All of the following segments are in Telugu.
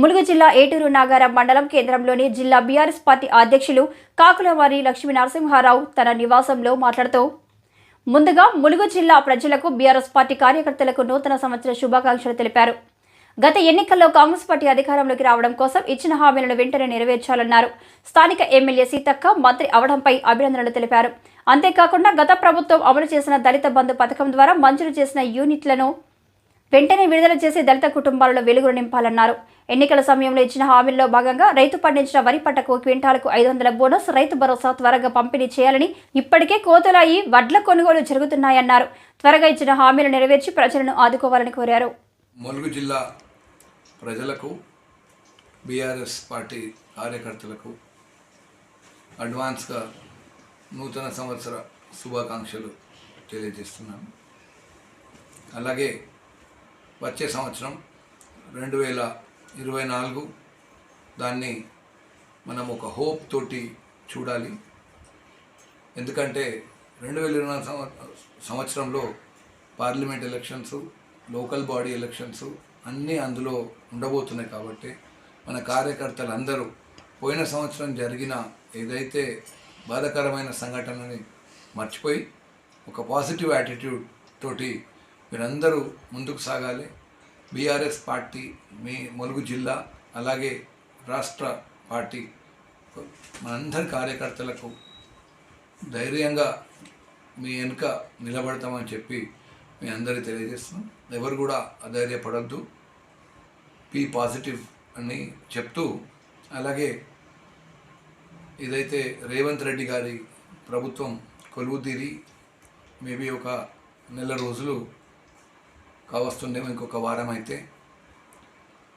ములుగు జిల్లా ఏటూరు నాగారం మండలం కేంద్రంలోని జిల్లా బీఆర్ఎస్ పార్టీ అధ్యక్షులు కాకులవారి లక్ష్మీ నరసింహారావు తన నివాసంలో మాట్లాడుతూ ముందుగా ములుగు జిల్లా ప్రజలకు బీఆర్ఎస్ పార్టీ కార్యకర్తలకు నూతన సంవత్సర శుభాకాంక్షలు తెలిపారు. గత ఎన్నికల్లో కాంగ్రెస్ పార్టీ అధికారంలోకి రావడం కోసం ఇచ్చిన హామీలను వెంటనే నెరవేర్చాలన్నారు. స్థానిక ఎమ్మెల్యే సీతక్క మంత్రి అవడంపై అభినందనలు తెలిపారు. అంతేకాకుండా గత ప్రభుత్వం అమలు చేసిన దళిత బంధు పథకం ద్వారా మంజూరు చేసిన యూనిట్లను వెంటనే విడుదల చేసి దళిత కుటుంబాలలో వెలుగులు నింపాలన్నారు. ఎన్నికల సమయంలో ఇచ్చిన హామీల్లో భాగంగా రైతు పండించిన వరి పంటకు క్వింటాలకు ఐదు వందల బోనస్ రైతు భరోసా త్వరగా పంపిణీ చేయాలని ఇప్పటికే కోతలాయి వడ్ల కొనుగోలు జరుగుతున్నాయన్నారు. త్వరగా ఇచ్చిన హామీలు నెరవేర్చి ప్రజలను ఆదుకోవాలని కోరారు. ములుగు జిల్లా ప్రజలకు బీఆర్ఎస్ పార్టీ కార్యకర్తలకు అడ్వాన్స్గా నూతన సంవత్సర శుభాకాంక్షలు తెలియజేస్తున్నాను. అలాగే వచ్చే సంవత్సరం రెండు వేల ఇరవై నాలుగు. దాన్ని మనం ఒక హోప్ తోటి చూడాలి. ఎందుకంటే రెండు వేల ఇరవై నాలుగు సంవ- సంవత్సరంలో parliament elections local body elections అన్నీ అందులో ఉండబోతున్నాయి కాబట్టి మన కార్యకర్తలు అందరూ పోయిన సంవత్సరం జరిగిన ఏదైతే బాధాకరమైన సంఘటనని మర్చిపోయి ఒక పాజిటివ్ యాటిట్యూడ్ తోటి మీరందరూ ముందుకు సాగాలి. బీఆర్ఎస్ పార్టీ మీ ములుగు జిల్లా అలాగే రాష్ట్ర పార్టీ మనందరి కార్యకర్తలకు ధైర్యంగా మీ వెనుక నిలబడతామని చెప్పి మీ అందరికీ తెలియజేస్తున్నాం. ఎవరు కూడా అధైర్యపడద్దు. పీ పాజిటివ్ అని చెప్తూ అలాగే ఇదైతే రేవంత్ రెడ్డి గారి ప్రభుత్వం కొలువుతీరి మేబీ ఒక నెల రోజులు కావస్తుండేమో ఇంకొక వారం అయితే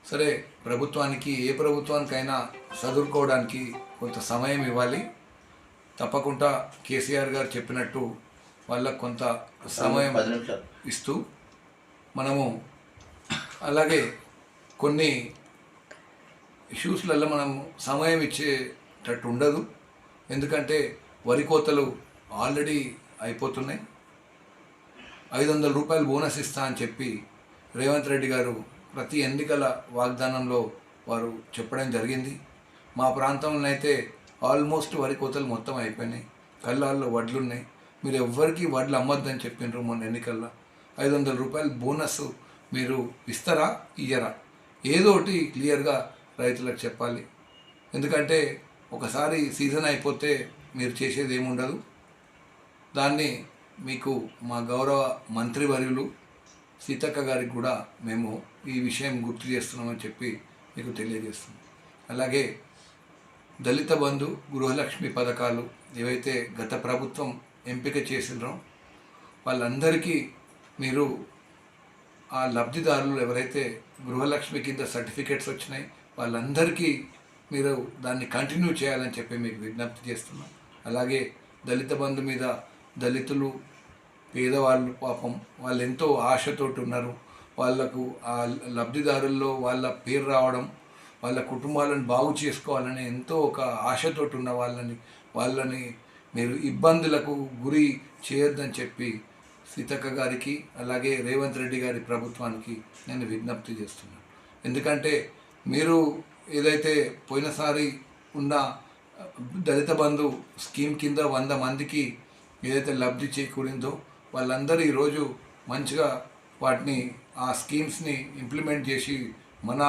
సరే ప్రభుత్వానికి ఏ ప్రభుత్వానికైనా చదువుకోవడానికి కొంత సమయం ఇవ్వాలి. తప్పకుండా కేసీఆర్ గారు చెప్పినట్టు వాళ్ళకు కొంత సమయం ఇస్తూ మనము అలాగే కొన్ని ఇష్యూస్లలో మనం సమయం ఇచ్చేటట్టు ఉండదు. ఎందుకంటే వరి కోతలు ఆల్రెడీ అయిపోతున్నాయి. ఐదు వందల రూపాయలు బోనస్ ఇస్తా అని చెప్పి రేవంత్ రెడ్డి గారు ప్రతి ఎన్నికల వాగ్దానంలో వారు చెప్పడం జరిగింది. మా ప్రాంతంలో అయితే ఆల్మోస్ట్ వరి కోతలు మొత్తం అయిపోయినాయి. కళ్ళాల్లో వడ్లు ఉన్నాయి మీరు ఎవ్వరికీ వడ్లు అమ్మొద్దని చెప్పిండ్రు మొన్న ఎన్నికల్లో. ఐదు వందల రూపాయలు బోనస్ మీరు ఇస్తారా? ఇయ్యరా? ఏదో ఒకటి క్లియర్గా రైతులకు చెప్పాలి. ఎందుకంటే ఒకసారి సీజన్ అయిపోతే మీరు చేసేది ఏముండదు. దాన్ని మీకు మా గౌరవ మంత్రివర్యులు సీతక్క గారికి కూడా మేము ఈ విషయం గుర్తు చేస్తున్నామని చెప్పి మీకు తెలియజేస్తున్నాం. అలాగే దళిత బంధు గృహలక్ష్మి పథకాలు ఏవైతే గత ప్రభుత్వం ఎంపిక చేసినరో వాళ్ళందరికీ మీరు ఆ లబ్ధిదారులు ఎవరైతే గృహలక్ష్మి కింద సర్టిఫికేట్స్ వచ్చినాయి వాళ్ళందరికీ మీరు దాన్ని కంటిన్యూ చేయాలని చెప్పి మీకు విజ్ఞప్తి చేస్తున్నాం. అలాగే దళిత బంధు మీద దళితులు పేదవాళ్ళు పాపం వాళ్ళు ఎంతో ఆశతోటి ఉన్నారు వాళ్ళకు ఆ లబ్ధిదారుల్లో వాళ్ళ పేరు రావడం వాళ్ళ కుటుంబాలను బాగు చేసుకోవాలని ఎంతో ఒక ఆశతోటి ఉన్న వాళ్ళని వాళ్ళని మీరు ఇబ్బందులకు గురి చేయొద్దని చెప్పి సీతక్క గారికి అలాగే రేవంత్ రెడ్డి గారి ప్రభుత్వానికి నేను విజ్ఞప్తి చేస్తున్నాను. ఎందుకంటే మీరు ఏదైతే పోయినసారి ఉన్న దళిత బంధు స్కీమ్ కింద వంద మందికి ఏదైతే లబ్ధి చేకూరిందో వాళ్ళందరూ ఈరోజు మంచిగా వాటిని ఆ స్కీమ్స్ని ఇంప్లిమెంట్ చేసి మన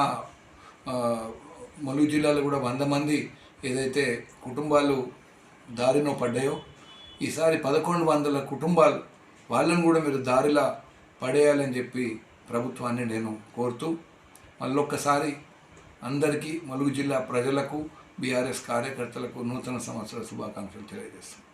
మలుగు జిల్లాలో కూడా వంద మంది ఏదైతే కుటుంబాలు దారిలో పడ్డాయో ఈసారి పదకొండు వందల కుటుంబాలు వాళ్ళని కూడా మీరు దారిలా పడేయాలని చెప్పి ప్రభుత్వాన్ని నేను కోరుతూ మళ్ళొక్కసారి అందరికీ మలుగు జిల్లా ప్రజలకు బీఆర్ఎస్ కార్యకర్తలకు నూతన సంవత్సర శుభాకాంక్షలు తెలియజేస్తాను